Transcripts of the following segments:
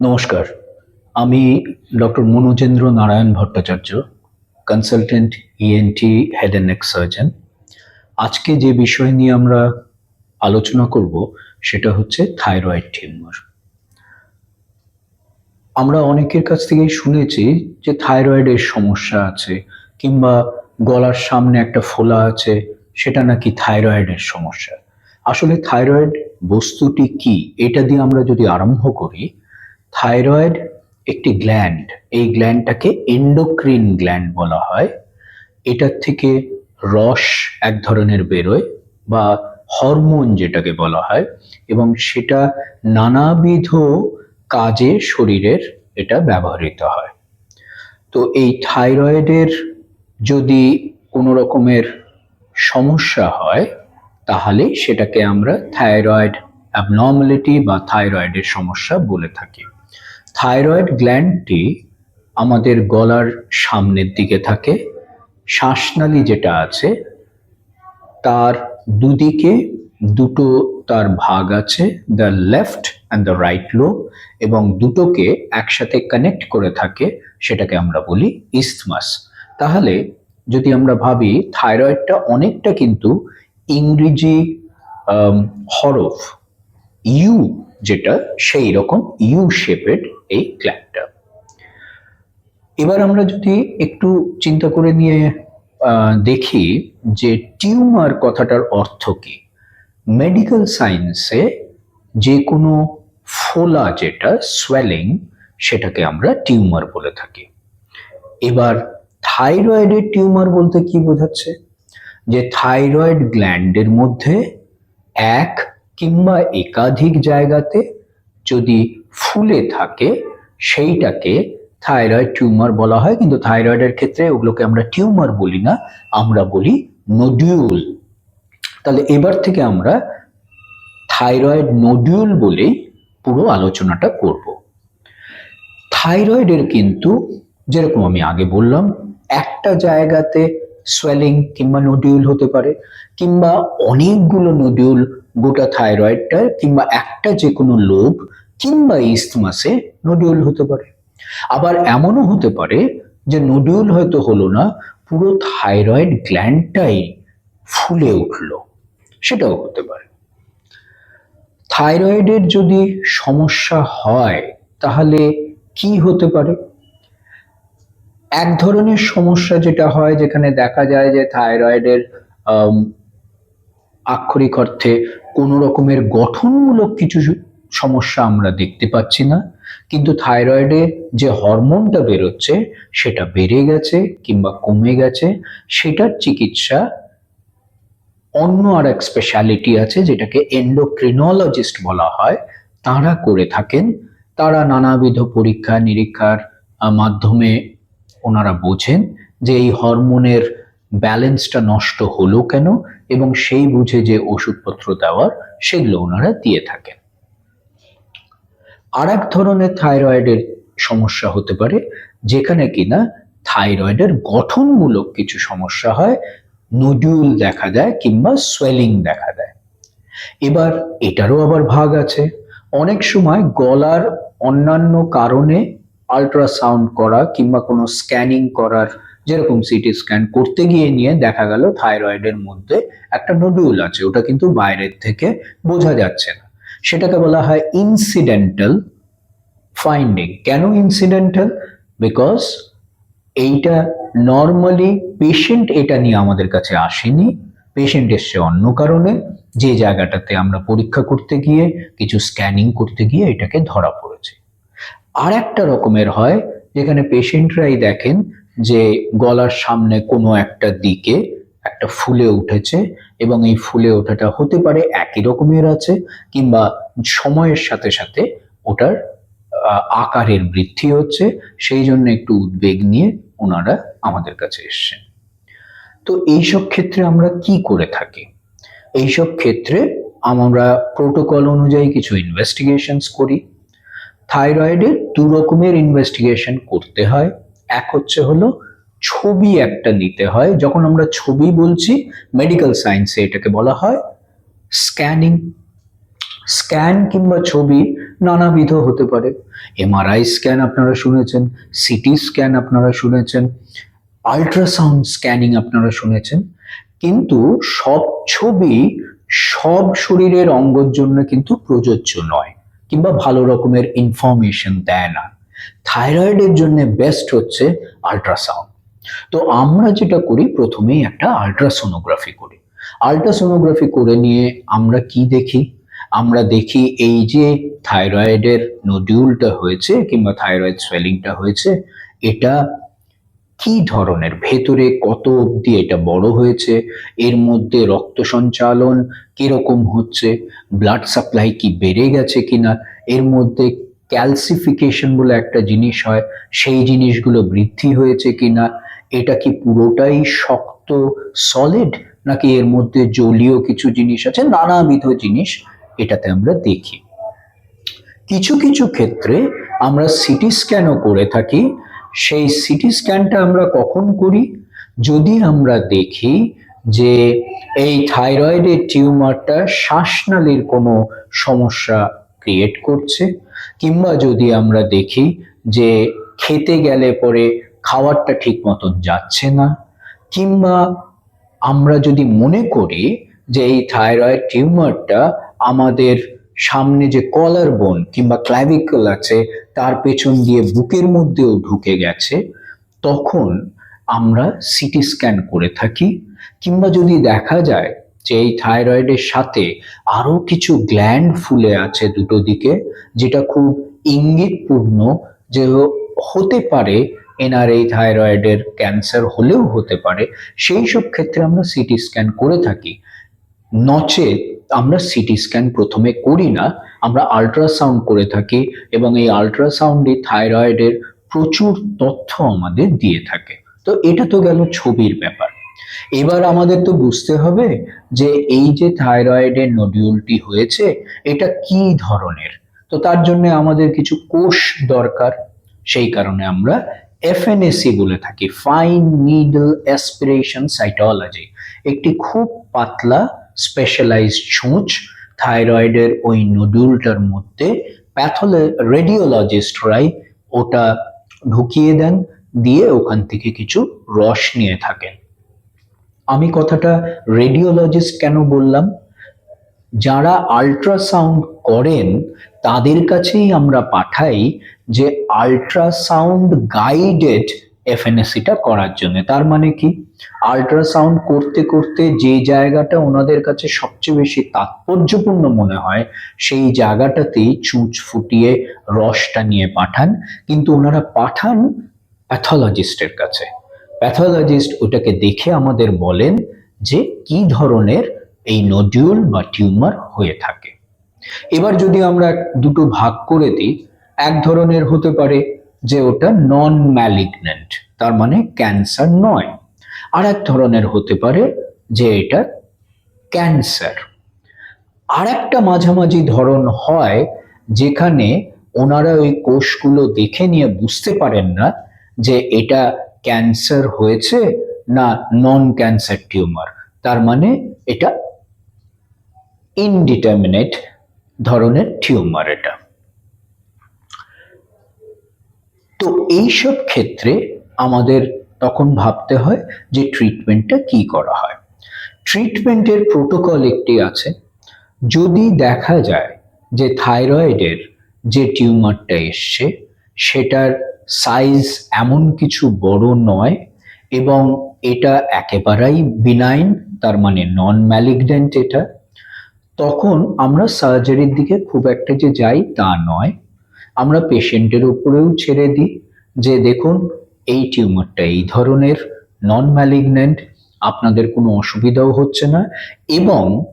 নমস্কার। আমি doctor Manojendra Narayan Bhattacharya consultant ENT head and neck surgeon আজকে যে বিষয় নিয়ে আমরা আলোচনা করব, সেটা হচ্ছে থাইরয়েড টিউমার আমরা অনেকের কাছ থেকেই শুনেছি যে থাইরয়েডের সমস্যা আছে, কিংবা গলার সামনে একটা ফোলা আছে, সেটা নাকি থাইরয়েডের সমস্যা। আসলে থাইরয়েড বস্তুটি কি, এটা দিয়ে আমরা যদি আরম্ভ করি থাইরয়েড একটি গ্ল্যান্ড এই গ্ল্যান্ডটাকে এন্ডোক্রিন গ্ল্যান্ড বলা হয়। এটার থেকে রস এক ধরনের বেরোয় বা হরমোন যেটাকে বলা হয় এবং সেটা নানাবিধ কাজে শরীরের এটা ব্যবহৃত হয়। তো এই থাইরয়েডের যদি কোনো রকমের সমস্যা হয়, তাহলে সেটাকে আমরা থাইরয়েড অ্যাবনর্মালিটি বা থাইরয়েডের সমস্যা বলে থাকি। থাইরয়েড গ্ল্যান্ডটি আমাদের গলার সামনের দিকে থাকে। শ্বাসনালী যেটা আছে, তার দুদিকে দুটো তার ভাগ আছে the left and the right lobe এবং দুটোকে একসাথে কানেক্ট করে থাকে, সেটাকে আমরা বলি ইস্থমাস তাহলে যদি আমরা ভাবি, থাইরয়েডটা অনেকটা কিন্তু ইংরেজি হরফ ইউ যেটা সেই রকম ইউ শেপেড এই গ্ল্যান্ডটা এবার আমরা যদি একটু চিন্তা করে নিয়ে দেখি যে টিউমার কথাটার অর্থ কি। মেডিকেল সায়েন্সে যে কোনো ফোলা যেটা সোয়েলিং সেটাকে আমরা টিউমার বলে থাকি। এবার থাইরয়েডের টিউমার বলতে কি বোঝাচ্ছে? যে থাইরয়েড গ্ল্যান্ডের মধ্যে এক কিংবা একাধিক জায়গাতে যদি ফুলে থাকে, সেইটাকে থাইরয়েড টিউমার বলা হয়। কিন্তু থাইরয়েডের ক্ষেত্রে ওগুলোকে আমরা টিউমার বলি না, আমরা বলি নডিউল। তাহলে এবার থেকে আমরা থাইরয়েড নডিউল বলেই পুরো আলোচনাটা করব। থাইরয়েডের কিন্তু, যেরকম আমি আগে বললাম, একটা জায়গাতে সোয়েলিং কিংবা নডিউল হতে পারে, কিংবা অনেকগুলো নডিউল গোটা থাইরয়েডটা কিংবা একটা যে কোনো লোব কিংবা ইস্তমাসে নডিউল হতে পারে। আবার এমনও হতে পারে যে নডিউল হয়তো হলো না, পুরো থাইরয়েড গ্ল্যান্ডটাই ফুলে উঠল। সেটাও হতে পারে। থাইরয়েডের যদি সমস্যা হয়, তাহলে কি হতে পারে? এক ধরনের সমস্যা যেটা হয়, যেখানে দেখা যায় যে থাইরয়েডের আক্ষরিক অর্থে কোনো রকমের গঠনমূলক কিছু সমস্যা আমরা দেখতে পাচ্ছি না। কিন্তু থাইরয়েডে যে হরমোনটা বেরোচ্ছে, সেটা বেড়ে গেছে কিংবা কমে গেছে। সেটার চিকিৎসা অন্য আর এক স্পেশালিটি আছে, যেটাকে এন্ডোক্রিনোলজিস্ট বলা হয়। তারা করে থাকেন। তারা নানাবিধ পরীক্ষা, নিরীক্ষার মাধ্যমে ওনারা বোঝেন যে এই হরমোনের ব্যালেন্সটা নষ্ট হলো কেন এবং সেই বুঝে যে ওষুধপত্র দেওয়ার, সেগুলো ওনারা দিয়ে থাকেন। আর এক ধরনের থাইরয়েডের সমস্যা হতে পারে, যেখানে কিনা থাইরয়েডের গঠনমূলক কিছু সমস্যা হয়, নডিউল দেখা দেয় কিংবা সোয়েলিং দেখা দেয়। এবার এটারও আবার ভাগ আছে। অনেক সময় গলার অন্যান্য কারণে আল্ট্রাসাউন্ড করা কিংবা কোনো স্ক্যানিং করার, যেরকম সিটি স্ক্যান করতে গিয়ে নিয়ে দেখা গেল থাইরয়েডের মধ্যে একটা নডিউল আছে, ওটা কিন্তু বাইরের থেকে বোঝা যাচ্ছে না। সেটাকে বলা হয় ইনসিডেন্টাল ফাইন্ডিং কেন ইনসিডেন্টাল বিকজ এইটা নর্মালি পেশেন্ট এটা নিয়ে আমাদের কাছে আসেনি। পেশেন্ট এসছে অন্য কারণে। যে জায়গাটাতে আমরা পরীক্ষা করতে গিয়ে, কিছু স্ক্যানিং করতে গিয়ে এটাকে ধরা পড়েছে। আর একটা রকমের হয়, যেখানে পেশেন্টরাই দেখেন যে গলার সামনে কোনো একটা দিকে একটা ফুলে উঠেছে এবং এই ফুলে ওঠাটা হতে পারে একই রকমের আছে, কিংবা সময়ের সাথে সাথে ওটার আকারের বৃদ্ধি হচ্ছে, সেই জন্য একটু উদ্বেগ নিয়ে ওনারা আমাদের কাছে এসছেন। তো এইসব ক্ষেত্রে আমরা কি করে থাকি? এইসব ক্ষেত্রে আমরা প্রোটোকল অনুযায়ী কিছু ইনভেস্টিগেশনস করি। থাইরয়েডের দু রকমের ইনভেস্টিগেশন করতে হয়। এক হচ্ছে হলো ছবি একটা নিতে হয়, যখন আমরা ছবি বলছি মেডিকেল সায়েন্সে এটাকে বলা হয় স্ক্যানিং স্ক্যান কিংবা ছবি নানাবিধ হতে পারে। এমআরআই স্ক্যান আপনারা শুনেছেন সিটি স্ক্যান আপনারা শুনেছেন আল্ট্রাসাউন্ড স্ক্যানিং আপনারা শুনেছেন। কিন্তু সব ছবি সব শরীরের অঙ্গর জন্য কিন্তু প্রযোজ্য নয়, কিংবা ভালো রকমের ইনফরমেশন দেয় না। থাইরয়েডের জন্য বেস্ট হচ্ছে আল্ট্রাসাউন্ড তো আমরা যেটা করি, প্রথমেই একটা আল্ট্রাসোনোগ্রাফি করি। আল্ট্রাসোনোগ্রাফি করে নিয়ে আমরা কি দেখি? আমরা দেখি এই যে থাইরয়েডের নডিউলটা হয়েছে কিংবা থাইরয়েড সোয়েলিংটা হয়েছে, এটা কি ধরনের? ভেতরে কত অবধি এটা বড় হয়েছে? এর মধ্যে রক্ত সঞ্চালন কীরকম হচ্ছে? ব্লাড সাপ্লাই কি বেড়ে গেছে কিনা? এর মধ্যে ক্যালসিফিকেশন বলে একটা জিনিস হয়, সেই জিনিসগুলো বৃদ্ধি হয়েছে কিনা? এটা কি পুরোটাই শক্ত সলিড নাকি এর মধ্যে জলীয় কিছু জিনিস আছে, নানাবিধ জিনিস এটাতে আমরা দেখি। কিছু কিছু ক্ষেত্রে আমরা সিটি স্ক্যানও করে থাকি। সেই সিটি স্ক্যানটা আমরা কখন করি? যদি আমরা দেখি যে এই থাইরয়েডের টিউমারটা শ্বাসনালীর কোনো সমস্যা ক্রিয়েট করছে, কিংবা যদি আমরা দেখি যে খেতে গেলে পরে খাবারটা ঠিক মতন যাচ্ছে না। কিংবা আমরা যদি মনে করি যে এই থাইরয়েড টিউমারটা আমাদের সামনে যে কলার বোন কিংবা ক্ল্যাভিকল আছে, তার পেছন দিয়ে বুকের মধ্যেও ঢুকে গেছে, তখন আমরা সিটি স্ক্যান করে থাকি। কিংবা যদি দেখা যায় যে এই থাইরয়েডের সাথে আরও কিছু গ্ল্যান্ড ফুলে আছে দুটো দিকে, যেটা খুব ইঙ্গিতপূর্ণ যে হতে পারে এনার এই থাইরয়েডের ক্যান্সার হলেও হতে পারে, সেই সব ক্ষেত্রে আমরা সিটি স্ক্যান করে থাকি। নচেত আমরা সিটি স্ক্যান প্রথমে করি না, আমরা আল্ট্রাসাউন্ড করে থাকি এবং এই আল্ট্রাসাউন্ডে থাইরয়েডের প্রচুর তথ্য আমাদের দিয়ে থাকে। তো এটা তো গেল ছবির ব্যাপার। এবার আমাদের তো বুঝতে হবে যে এই যে থাইরয়েডের নডিউলটি হয়েছে, এটা কি ধরনের? তো তার জন্য আমাদের কিছু কোষ দরকার, সেই কারণে আমরা এফএনএসি বলে থাকি ফাইন নিডল অ্যাসপিরেশন সাইটোলজি একটি খুব পাতলা স্পেশালাইজড ছুঁচ থাইরয়েডের ওই নডুলটার মধ্যে প্যাথোলে রেডিওলজিস্টরাই ওটা ঢুকিয়ে দেন, দিয়ে ওখান থেকে কিছু রস নিয়ে থাকেন। আমি কথাটা রেডিওলজিস্ট কেন বললাম? যারা আল্ট্রাসাউন্ড করেন, তাদের কাছেই আমরা পাঠাই যে আল্ট্রাসাউন্ড গাইডেড এফএনএসিটা করার জন্য। তার মানে কি? আল্ট্রাসাউন্ড করতে করতে যে জায়গাটা ওনাদের কাছে সবচেয়ে বেশি তাৎপর্যপূর্ণ মনে হয়, সেই জায়গাটাতেই চুঁচ ফুটিয়ে রসটা নিয়ে পাঠান। কিন্তু ওনারা পাঠান প্যাথোলজিস্টের কাছে। প্যাথোলজিস্ট ওটাকে দেখে আমাদের বলেন যে কি ধরনের এই নডিউল বা টিউমার হয়ে থাকে। এবার যদি আমরা দুটো ভাগ করে দিই, এক ধরনের হতে পারে যে ওটা নন ম্যালিগন্যান্ট তার মানে ক্যান্সার নয়। আর এক ধরনের হতে পারে যে এটা ক্যান্সার আর একটা মাঝামাঝি ধরন হয় যেখানে ওনারা ওই কোষগুলো দেখে নিয়ে বুঝতে পারেন না যে এটা ক্যান্সার হয়েছে না নন ক্যান্সার টিউমার তার মানে এটা ইনডিটারমিনেট ধরনের টিউমার এটা। তো এইসব ক্ষেত্রে আমাদের তখন ভাবতে হয় যে ট্রিটমেন্টটা কি করা হয়। ট্রিটমেন্টের প্রোটোকল একটি আছে। যদি দেখা যায় যে থাইরয়েডের যে টিউমারটা এসছে, সেটার সাইজ এমন কিছু বড় নয় এবং এটা একেবারেই বিনাইন তার মানে নন ম্যালিগডেন্ট এটা। তখন আমরা সার্জারির দিকে খুব একটা যে যাই তা নয়। আমরা পেশেন্টের উপরেও ছেড়ে দিই যে দেখুন, এই টিউমারটা এই ধরনের নন ম্যালিগন্যান্ট আপনাদের কোনো অসুবিধাও হচ্ছে না এবং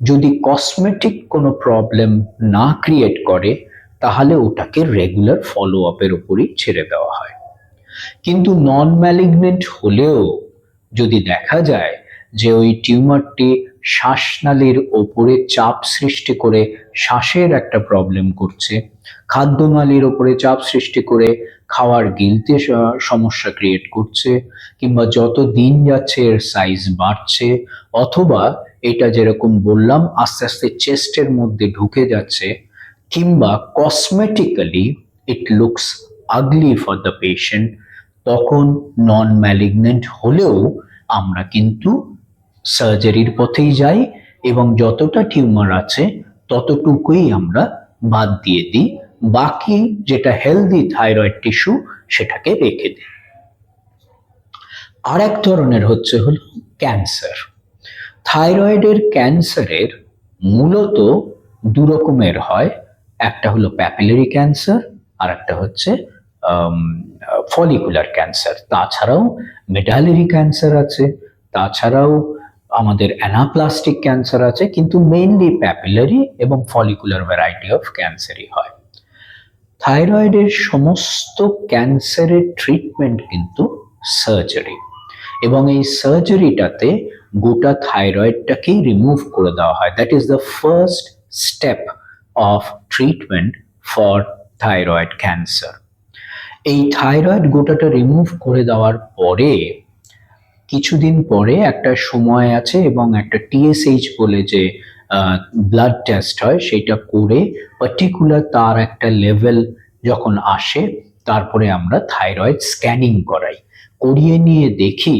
যদি কসমেটিক কোনো প্রবলেম না ক্রিয়েট করে, তাহলে ওটাকে রেগুলার ফলো আপের উপরই ছেড়ে দেওয়া হয়। কিন্তু নন ম্যালিগনেন্ট হলেও যদি দেখা যায় যে ওই টিউমারটি শ্বাসনালীর ওপরে চাপ সৃষ্টি করে শ্বাসের একটা প্রবলেম করছে। খাদ্যনালীর ওপরে চাপ সৃষ্টি করে খাওয়ার গিলতে সমস্যা ক্রিয়েট করছে কিংবা যত দিন যাচ্ছে এর সাইজ বাড়ছে অথবা এটা যেরকম বললাম আস্তে আস্তে চেস্টের মধ্যে ঢুকে যাচ্ছে কিংবা cosmetically it looks ugly for the patient তখন নন ম্যালিগনেন্ট হলেও আমরা কিন্তু সার্জারির পথেই যাই এবং যতটা টিউমার আছে ততটুকুই আমরা বাদ দিয়ে দিই। বাকি যেটা হেলদি থাইরয়েড টিস্যু সেটাকে রেখে দিই। আর এক ধরনের হচ্ছে হলো ক্যান্সার থাইরয়েডের ক্যান্সারের মূলত দু রকমের হয়। একটা হলো প্যাপিলারি ক্যান্সার আর একটা হচ্ছে ফলিকুলার ক্যান্সার তাছাড়াও মেডালারি ক্যান্সার আছে। তাছাড়াও আমাদের অ্যানাপ্লাস্টিক ক্যান্সার আছে, কিন্তু মেইনলি প্যাপিলারি এবং ফলিকুলার ভ্যারাইটি অফ ক্যান্সারই হয়। থাইরয়েডের সমস্ত ক্যান্সারের ট্রিটমেন্ট কিন্তু সার্জারি এবং এই সার্জারিটাতে গোটা থাইরয়েডটাকেই রিমুভ করে দেওয়া হয়। That is the first step of treatment for thyroid cancer এই থাইরয়েড গোটাটা রিমুভ করে দেওয়ার পরে কিছুদিন পরে একটা সময় আছে এবং একটা টিএসএইচ বলে যে ব্লাড টেস্ট হয়, সেটা করে পার্টিকুলার তার একটা লেভেল যখন আসে, তারপরে আমরা থাইরয়েড স্ক্যানিং করাই। করিয়ে নিয়ে দেখি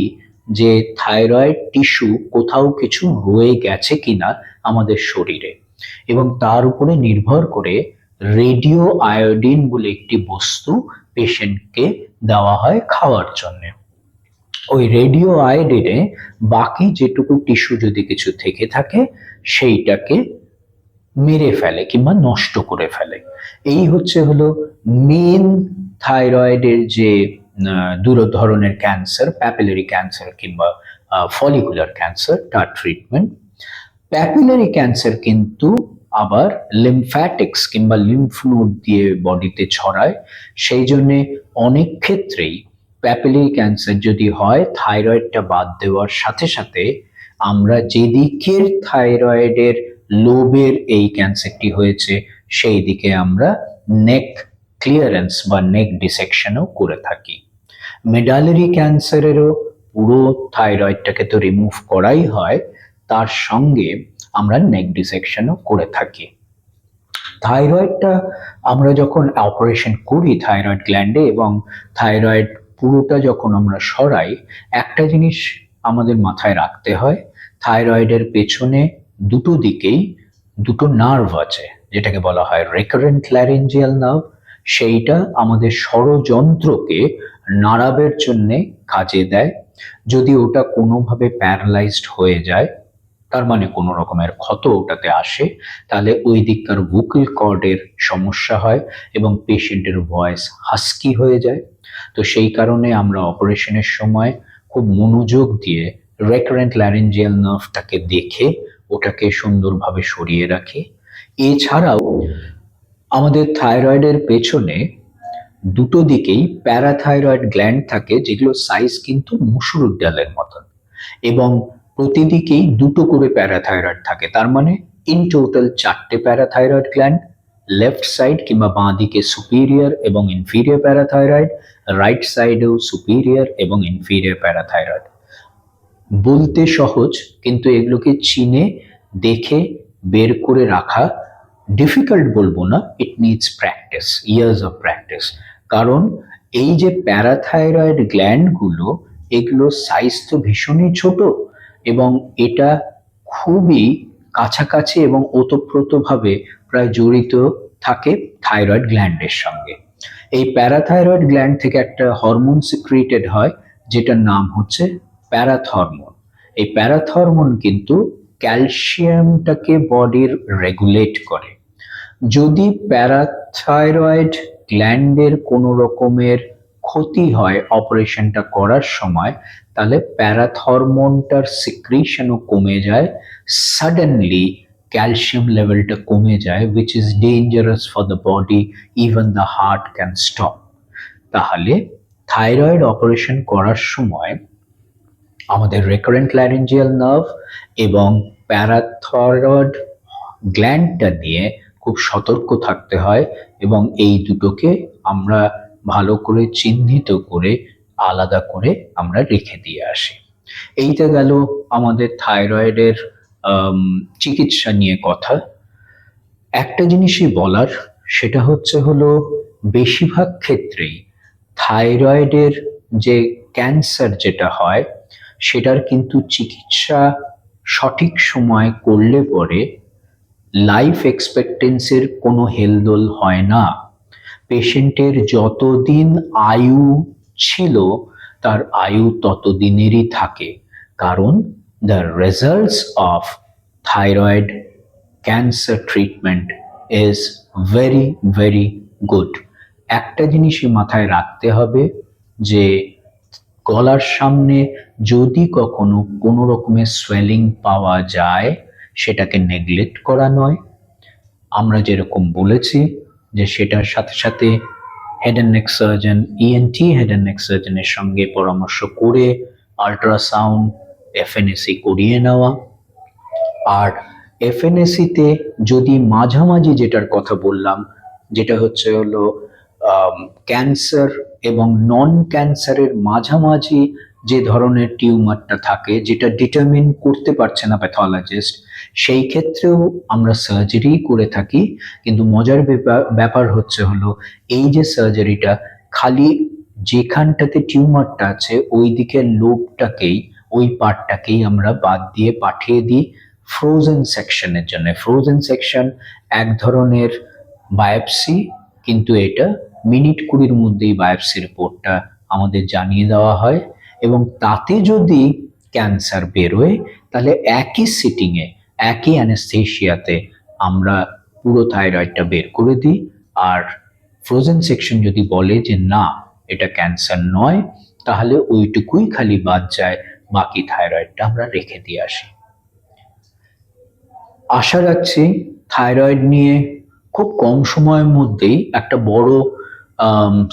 যে থাইরয়েড টিস্যু কোথাও কিছু রয়ে গেছে কিনা আমাদের শরীরে এবং তার উপরে নির্ভর করে রেডিও আয়োডিন বলে একটি বস্তু পেশেন্টকে দেওয়া হয় খাওয়ার জন্য। ওই রেডিও আয়োডিনে বাকি যেটুকু টিস্যু যদি কিছু থেকে থাকে, সেইটাকে মেরে ফেলে কিংবা নষ্ট করে ফেলে। এই হচ্ছে হলো মেন থাইরয়েডের যে দু ধরনের ক্যান্সার প্যাপিলারি ক্যান্সার কিংবা ফলিকুলার ক্যান্সার তার ট্রিটমেন্ট প্যাপিলারি ক্যান্সার কিন্তু আবার লিমফ্যাটিক্স কিংবা লিম্ফ নোড দিয়ে বডিতে ছড়ায়। সেই জন্যে অনেক ক্ষেত্রেই প্যাপিলারি ক্যান্সার যদি হয়, থাইরয়েডটা বাদ দেওয়ার সাথে সাথে আমরা যেদিকের থাইরয়েডের লোবের এই ক্যান্সারটি হয়েছে, সেই দিকে আমরা নেক ক্লিয়ারেন্স বা নেক ডিসেকশনও করে থাকি। মেডালারি ক্যান্সারেরও পুরো থাইরয়েডটাকে তো রিমুভ করাই হয়, তার সঙ্গে আমরা নেক ডিসেকশনও করে থাকি। থাইরয়েডটা আমরা যখন অপারেশন করি, থাইরয়েড গ্ল্যান্ডে এবং থাইরয়েড পুরোটা যখন আমরা সরাই, একটা জিনিস আমাদের মাথায় রাখতে হয়, থাইরয়েডের পেছনে দুটো দিকেই দুটো নার্ভ আছে, যেটাকে বলা হয় রেকারেন্ট ল্যারেঞ্জিয়াল নার্ভ সেইটা আমাদের ষড়যন্ত্রকে নাড়াবের জন্যে কাজে দেয়। যদি ওটা কোনোভাবে প্যারালাইজড হয়ে যায়, তার মানে কোনো রকমের ক্ষত ওটাতে আসে, তাহলে ওই দিককার ভোকাল কর্ডের সমস্যা হয় এবং পেশেন্টের ভয়েস হাস্কি হয়ে যায়। তো সেই কারণে আমরা অপারেশনের সময় খুব মনোযোগ দিয়ে রেকারেন্ট ল্যারেঞ্জিয়াল নার্ভটাকে দেখে ওটাকে সুন্দরভাবে সরিয়ে রাখি। এছাড়াও আমাদের থাইরয়েডের পেছনে দুটো দিকেই প্যারাথাইরয়েড গ্ল্যান্ড থাকে, যেগুলো সাইজ কিন্তু মুসুর ডালের মতন। এবং প্রতিদিকেই দুটো করে প্যারাথাইরয়েড থাকে, তার মানে ইন টোটাল চারটে প্যারাথাইরয়েড গ্ল্যান্ড লেফট সাইড কিংবা বাঁ দিকে সুপিরিয়র এবং ইনফিরিয়র প্যারাথাইরয়েড রাইট সাইডেও সুপিরিয়র এবং ইনফিরিয়র প্যারাথাইরয়েড বলতে সহজ, কিন্তু এগুলোকে চিনে, দেখে, বের করে রাখা ডিফিকাল্ট বলব না it needs practice years of practice কারণ এই যে প্যারাথাইরয়েড গ্ল্যান্ডগুলো এগুলো সাইজ তো ভীষণই ছোট এবং এটা খুবই কাছাকাছি এবং ওতপ্রোতভাবে প্রায় জড়িত থাকে থাইরয়েড গ্ল্যান্ডের সঙ্গে। এই প্যারাথাইরয়েড গ্ল্যান্ড থেকে একটা হরমোন সিক্রিটেড হয়, যেটার নাম হচ্ছে প্যারাথরমোন। এই প্যারাথরমোন কিন্তু ক্যালসিয়ামটাকে বডির রেগুলেট করে। যদি প্যারাথাইরয়েড গ্ল্যান্ডের কোনো রকমের ক্ষতি হয় অপারেশনটা করার সময়, তাহলে প্যারাথরমোনটার সিক্রিশনও কমে যায়। সাডেনলি ক্যালসিয়াম লেভেলটা কমে যায় which is dangerous for the body even the heart can stop তাহলে থাইরয়েড অপারেশন করার সময় আমাদের রেকারেন্ট ল্যারেঞ্জিয়াল নার্ভ এবং প্যারাথরয়েড গ্ল্যান্ডটা নিয়ে খুব সতর্ক থাকতে হয় এবং এই দুটোকে আমরা ভালো করে চিহ্নিত করে, আলাদা করে আমরা রেখে দিয়ে আসি। এইটা গেল আমাদের থাইরয়েডের চিকিৎসা নিয়ে কথা। একটা জিনিসই বলার, সেটা হচ্ছে হলো বেশিরভাগ ক্ষেত্রেই থাইরয়েডের যে ক্যান্সার যেটা হয়, সেটার কিন্তু চিকিৎসা সঠিক সময় করলে পরে লাইফ এক্সপেক্টেন্সির কোনো হেলদোল হয় না। পেশেন্টের যতদিন আয়ু ছিল, তার আয়ু ততদিনেরই থাকে। কারণ the results of thyroid cancer treatment is very very good একটা জিনিসই মাথায় রাখতে হবে যে গলার সামনে যদি কখনো কোনো রকমের সোয়েলিং পাওয়া যায়, সেটাকে নেগলেক্ট করা নয়। আমরা যেরকম বলেছি যে সেটার সাথে সাথে head and neck surgeon ENT head and neck সার্জনের সঙ্গে পরামর্শ করে আল্ট্রাসাউন্ড এফএনএসি করিয়ে নেওয়া। আর এফএনএসিতে যদি মাঝামাঝি যেটার কথা বললাম, যেটা হচ্ছে হলো ক্যান্সার এবং নন ক্যান্সারের মাঝামাঝি যে ধরনের টিউমারটা থাকে, যেটা ডিটারমিন করতে পারছে না প্যাথোলজিস্ট সেই ক্ষেত্রেও আমরা সার্জারি করে থাকি। কিন্তু মজার ব্যাপার হচ্ছে হলো, এই যে সার্জারিটা খালি যেখানটাতে টিউমারটা আছে, ওই দিকের লোবটাকেই ওই পার্টটাকেই আমরা বাদ দিয়ে পাঠিয়ে দিই ফ্রোজেন সেকশনের জন্য। ফ্রোজেন সেকশন এক ধরনের বায়োপসি কিন্তু এটা মিনিট কুড়ির মধ্যেই বায়োপসি রিপোর্টটা আমাদের জানিয়ে দেওয়া হয় এবং তাতে যদি ক্যান্সার বেরোয়, তাহলে একই সিটিংয়ে একই অ্যানেস্থেশিয়াতে আমরা পুরো থাইরয়েডটা বের করে দিই। আর ফ্রোজেন সেকশন যদি বলে যে না, এটা ক্যান্সার নয়, তাহলে ওইটুকুই খালি বাদ যায় বাকি থাইরয়েডটা আমরা রেখে দিয়ে আসি। আশা রাখছি থাইরয়েড নিয়ে খুব কম সময়ের মধ্যেই একটা বড়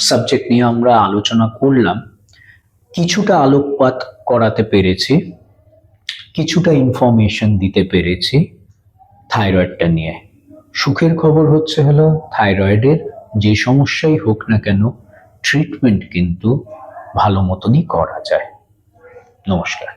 সাবজেক্ট নিয়ে আমরা আলোচনা করলাম। কিছুটা আলোকপাত করাতে পেরেছি, কিছুটা ইনফরমেশন দিতে পেরেছি থাইরয়েডটা নিয়ে। সুখের খবর হচ্ছে হলো, থাইরয়েডের যে সমস্যাই হোক না কেন ট্রিটমেন্ট কিন্তু ভালো মতনই করা যায়। নমস্কার